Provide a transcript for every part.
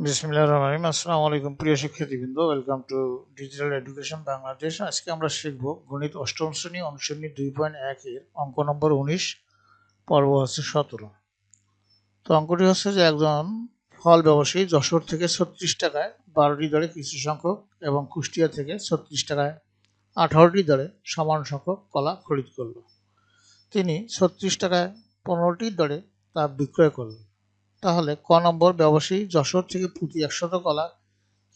বিসমিল্লাহ রহমান আসসালামু আলাইকুম প্রিয় শিক্ষার্থীবৃন্দ welcome to digital education Bangladesh আজকে আমরা শিখব গণিত অষ্টম শ্রেণি অনুশ্রেণী দুই পয়েন্ট একের অঙ্ক নম্বর উনিশ, পর্ব হচ্ছে সতেরো। তো অঙ্কটি হচ্ছে যে একজন ফল ব্যবসায়ী যশোর থেকে ছত্রিশ টাকায় বারোটি দরে কিছু সংখ্যক এবং কুষ্টিয়া থেকে ছত্রিশ টাকায় আঠারোটি দরে সমান সংখ্যক কলা খরিদ করল। তিনি ছত্রিশ টাকায় পনেরোটি দরে তা বিক্রয় করলেন। তাহলে ক নম্বর ব্যবসায়ী যশোর থেকে প্রতি একশত কলা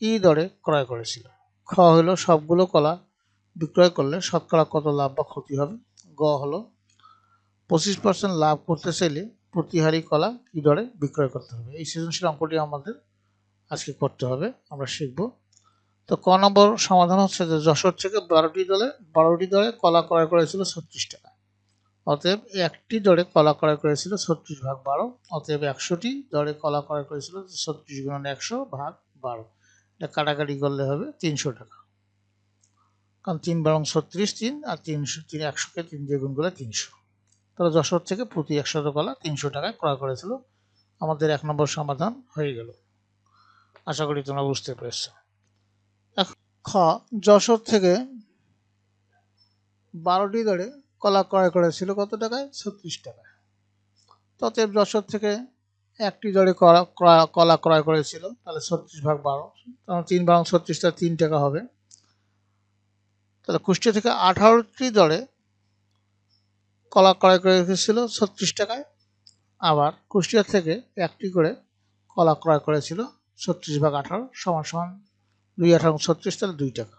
কী দরে ক্রয় করেছিল? খ হলো সবগুলো কলা বিক্রয় করলে শতকরা কত লাভ বা ক্ষতি হবে? গ হলো পঁচিশ পার্সেন্ট লাভ করতে চাইলে প্রতি হারি কলা কী দরে বিক্রয় করতে হবে? এই সৃজনশীল অঙ্কটি আমাদের আজকে করতে হবে, আমরা শিখব। তো ক নম্বর সমাধান হচ্ছে যে যশোর থেকে বারোটি দলে বারোটি দলে কলা ক্রয় করেছিল ছত্রিশ টাকা। অতএব একটি দরে কলা ক্রয় করেছিল ছত্রিশ ভাগ বারো, অতএব একশোটি দরে কলা ক্রয় করেছিল ছত্রিশ গুণন একশো ভাগ বারো। এটা কাটাকাটি করলে হবে তিনশো টাকা। কারণ তিন বারং ছত্রিশ তিন আর তিনশো তিন, একশোকে তিন দিয়ে গুণ করলে তিনশো। তাহলে যশোর থেকে প্রতি একশত কলা তিনশো টাকায় ক্রয় করেছিল। আমাদের এক নম্বর সমাধান হয়ে গেল। আশা করি তোমরা বুঝতে পেরেছ। খ, যশোর থেকে বারোটি দরে কলা ক্রয় করেছিল কত টাকায়? ছত্রিশ টাকায়। ততএব যশোর থেকে একটি দরে কলা কলা ক্রয় করেছিল, তাহলে ছত্রিশ ভাগ বারো। তখন তিন বারং ছত্রিশটা তিন টাকা হবে। তাহলে কুষ্টিয়া থেকে আঠারোটি দরে কলা ক্রয় করে রেখেছিল ছত্রিশ টাকায়। আবার কুষ্টিয়া থেকে একটি করে কলা ক্রয় করেছিল ছত্রিশ ভাগ আঠারো সমান সমান দুই আঠারো ছত্রিশ, তাহলে দুই টাকা।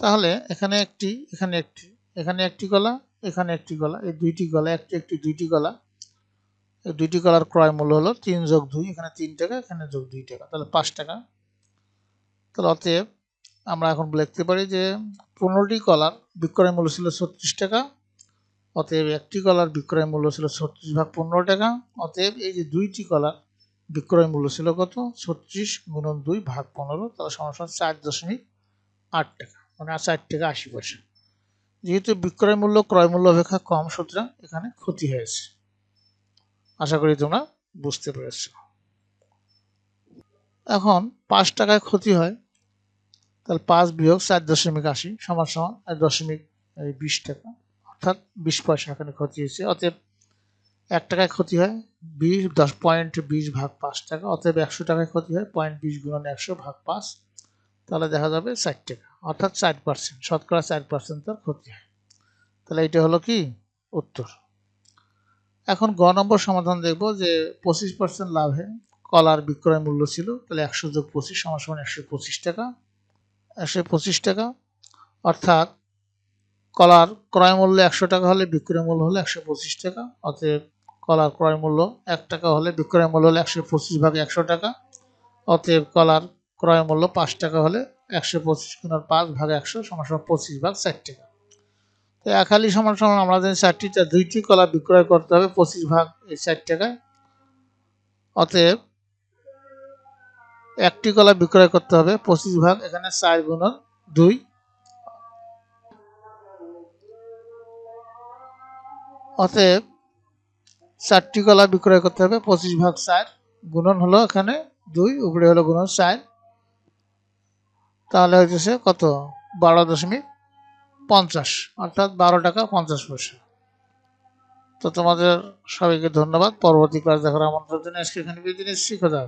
তাহলে এখানে একটি এখানে একটি। এখানে একটি গলা, এখানে একটি গলা, এই দুইটি গলা একটি একটি দুইটি গলা। এই দুইটি গলার ক্রয় মূল্য হলো তিন যোগ দুই, এখানে তিন টাকা, এখানে যোগ দুই টাকা, তাহলে পাঁচ টাকা। তাহলে অতএব আমরা এখন লিখতে পারি যে পনেরোটি কলার বিক্রয় মূল্য ছিল ছত্রিশ টাকা, অতএব একটি কলার বিক্রয় মূল্য ছিল ছত্রিশ ভাগ পনেরো টাকা, অতএব এই যে দুইটি কলার বিক্রয় মূল্য ছিল কত? ছত্রিশ গুণন দুই ভাগ পনেরো, তাহলে সমস্যা চার দশমিক আট টাকা মানে চার টাকা আশি পয়সা। যেহেতু বিক্রয় মূল্য, ক্রয় মূল্য অপেক্ষা কম, সুতরাং এখানে ক্ষতি হয়েছে। আশা করি তোমরা বুঝতে পেরেছ। এখন পাঁচ টাকায় ক্ষতি হয়, তাহলে পাঁচ বিয়োগ চার দশমিক আশি সমান সমান এক দশমিক বিশ টাকা, অর্থাৎ বিশ পয়সা এখানে ক্ষতি হয়েছে। অতএব এক টাকায় ক্ষতি হয়, বিশ দশ, পয়েন্ট বিশ ভাগ পাঁচ টাকা, অতএব একশো টাকায় ক্ষতি হয়, পয়েন্ট বিশ গুণন একশো ভাগ পাঁচ তাহলে দেখা যাবে ষাট টাকা। অর্থাৎ চার পার্সেন্ট শতকরা ষাট পার্সেন্ট তার ক্ষতি হয়। তাহলে এটা হলো কি? উত্তর। এখন গ নম্বর সমাধান দেখব যে পঁচিশ পার্সেন্ট লাভে কলার বিক্রয় মূল্য ছিল, তাহলে একশো যোগ পঁচিশ সমান সমান একশো পঁচিশ টাকা। একশো পঁচিশ টাকা। অর্থাৎ কলার ক্রয় মূল্য একশো টাকা হলে বিক্রয় মূল্য হলো একশো পঁচিশ টাকা। অতএব কলার ক্রয় মূল্য এক টাকা হলে বিক্রয় মূল্য হলো একশো পঁচিশ ভাগ একশো টাকা। অতএব কলার ক্রয় মূল্য পাঁচ টাকা হলে একশো পঁচিশ গুণার পাঁচ ভাগ একশো সমান সমান পঁচিশ ভাগ ষাট টাকা। তো একালি সমান সমান আমরা জানি চারটিটা দুইটি কলা বিক্রয় করতে হবে পঁচিশ ভাগ এই ষাট টাকায়। অতএব একটি কলা বিক্রয় করতে হবে পঁচিশ ভাগ, এখানে চার গুণন দুই। অতএব চারটি কলা বিক্রয় করতে হবে পঁচিশ ভাগ চার গুণন হলো এখানে দুই, উপরে হলো গুণন চার তাহলে হইতেছে কত? বারো দশমিক পঞ্চাশ, অর্থাৎ বারো টাকা পঞ্চাশ পয়সা। তো তোমাদের সবাইকে ধন্যবাদ। পরবর্তী ক্লাস দেখার আমন্ত্রণ জানিয়ে আজকে এখানে বিদায় নিচ্ছি। খোদা